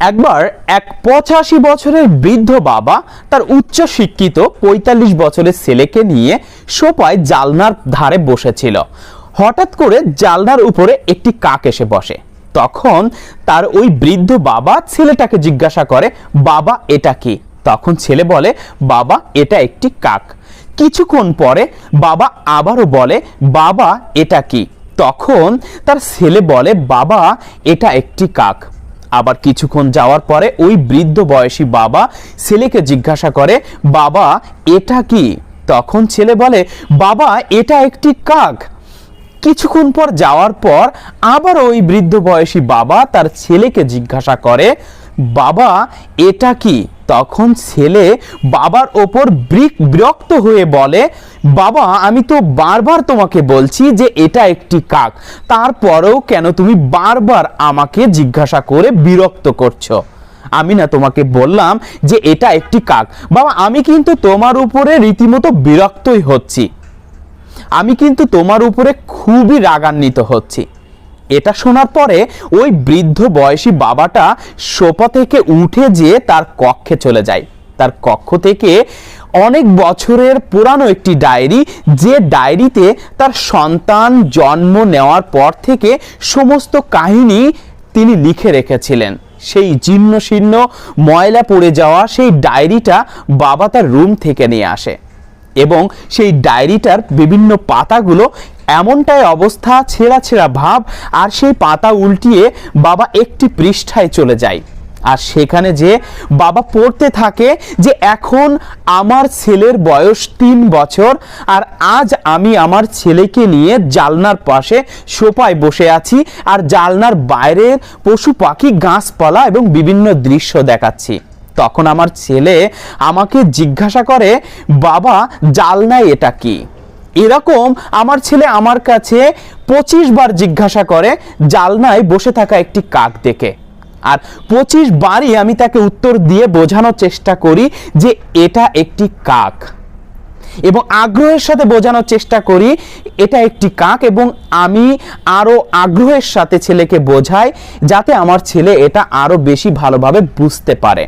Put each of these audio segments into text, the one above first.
একবার এক পঁচাশি বছরের বৃদ্ধ বাবা তার উচ্চ শিক্ষিত পঁয়তাল্লিশ বছরের ছেলেকে নিয়ে সোপায় জালনার ধারে বসেছিল। হঠাৎ করে জালনার উপরে একটি কাক এসে বসে। তখন তার ওই বৃদ্ধ বাবা ছেলেটাকে জিজ্ঞাসা করে, বাবা, এটা কি? তখন ছেলে বলে, বাবা, এটা একটি কাক। কিছুক্ষণ পরে বাবা আবারও বলে, বাবা, এটা কি? তখন তার ছেলে বলে, বাবা, এটা একটি কাক। আবার কিছুক্ষণ যাওয়ার পরে ওই বৃদ্ধ বয়সী বাবা ছেলেকে জিজ্ঞাসা করে, বাবা, এটা কি? তখন ছেলে বলে, বাবা, এটা একটি কাক। কিছুক্ষণ পর যাওয়ার পর আবার ওই বৃদ্ধ বয়সী বাবা তার ছেলেকে জিজ্ঞাসা করে, বাবা, এটা কি? তখন ছেলে বাবার ওপর ব্রিক- বিরক্ত হয়ে বলে, বাবা, আমি তো বারবার তোমাকে বলছি যে এটা একটি কাক। তারপরেও কেন তুমি বারবার আমাকে জিজ্ঞাসা করে বিরক্ত করছ? আমি না তোমাকে বললাম যে এটা একটি কাক। বাবা, আমি কিন্তু তোমার উপরে রীতিমতো বিরক্তই হচ্ছি। আমি কিন্তু তোমার উপরে খুবই রাগান্বিত হচ্ছি। এটা শোনার পরে ওই বৃদ্ধ বয়সী বাবাটা সোফা থেকে উঠে যেয়ে তার কক্ষে চলে যায়। তার কক্ষ থেকে অনেক বছরের পুরানো একটি ডায়েরি, যে ডায়েরিতে তার সন্তান জন্ম নেওয়ার পর থেকে সমস্ত কাহিনী তিনি লিখে রেখেছিলেন। সেই জীর্ণ শীর্ণ ময়লা পড়ে যাওয়া সেই ডায়েরিটা বাবা তার রুম থেকে নিয়ে আসে এবং সেই ডায়েরিটার বিভিন্ন পাতাগুলো এমনটাই অবস্থা, ছেঁড়া ছেঁড়া ভাব, আর সেই পাতা উল্টিয়ে বাবা একটি পৃষ্ঠায় চলে যায়। আর সেখানে যে বাবা পড়তে থাকে যে এখন আমার ছেলের বয়স তিন বছর, আর আজ আমি আমার ছেলেকে নিয়ে জালনার পাশে সোপায় বসে আছি, আর জালনার বাইরের পশু পাখি, গাছপালা এবং বিভিন্ন দৃশ্য দেখাচ্ছি। তখন আমার ছেলে আমাকে জিজ্ঞাসা করে, বাবা, জালনায় এটা কি? এরকম আমার ছেলে আমার কাছে পঁচিশ বার জিজ্ঞাসা করে, জালনায় বসে থাকা একটি কাক দেখে। আর পঁচিশ বারই আমি তাকে উত্তর দিয়ে বোঝানোর চেষ্টা করি যে এটা একটি কাক। এবং আগ্রহের সাথে বোঝানোর চেষ্টা করি, এটা একটি কাক এবং আমি আরও আগ্রহের সাথে ছেলেকে বোঝাই যাতে আমার ছেলে এটা আরও বেশি ভালোভাবে বুঝতে পারে।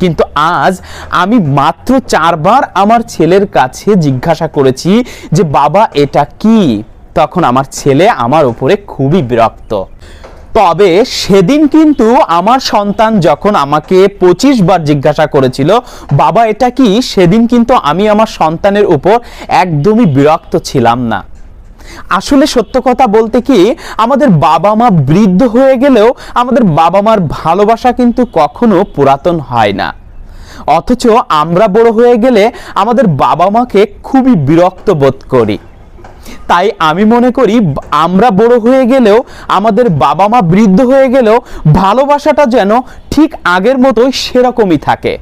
কিন্তু আজ আমি মাত্র চারবার আমার ছেলের কাছে জিজ্ঞাসা করেছি যে, বাবা, এটা কি? তখন আমার ছেলে আমার উপরে খুবই বিরক্ত। তবে সেদিন কিন্তু আমার সন্তান যখন আমাকে পঁচিশ বার জিজ্ঞাসা করেছিল, বাবা, এটা কি? সেদিন কিন্তু আমি আমার সন্তানের উপর একদমই বিরক্ত ছিলাম না। আসলে সত্য কথা বলতে কি, আমাদের বাবা মা বৃদ্ধ হয়ে গেলেও আমাদের বাবা মার ভালোবাসা কিন্তু কখনো পুরাতন হয় না। অথচ আমরা বড় হয়ে গেলে আমাদের বাবা মাকে খুবই বিরক্ত বোধ করি। তাই আমি মনে করি, আমরা বড় হয়ে গেলেও, আমাদের বাবা মা বৃদ্ধ হয়ে গেলেও ভালোবাসাটা যেন ঠিক আগের মতোই সেরকমই থাকে।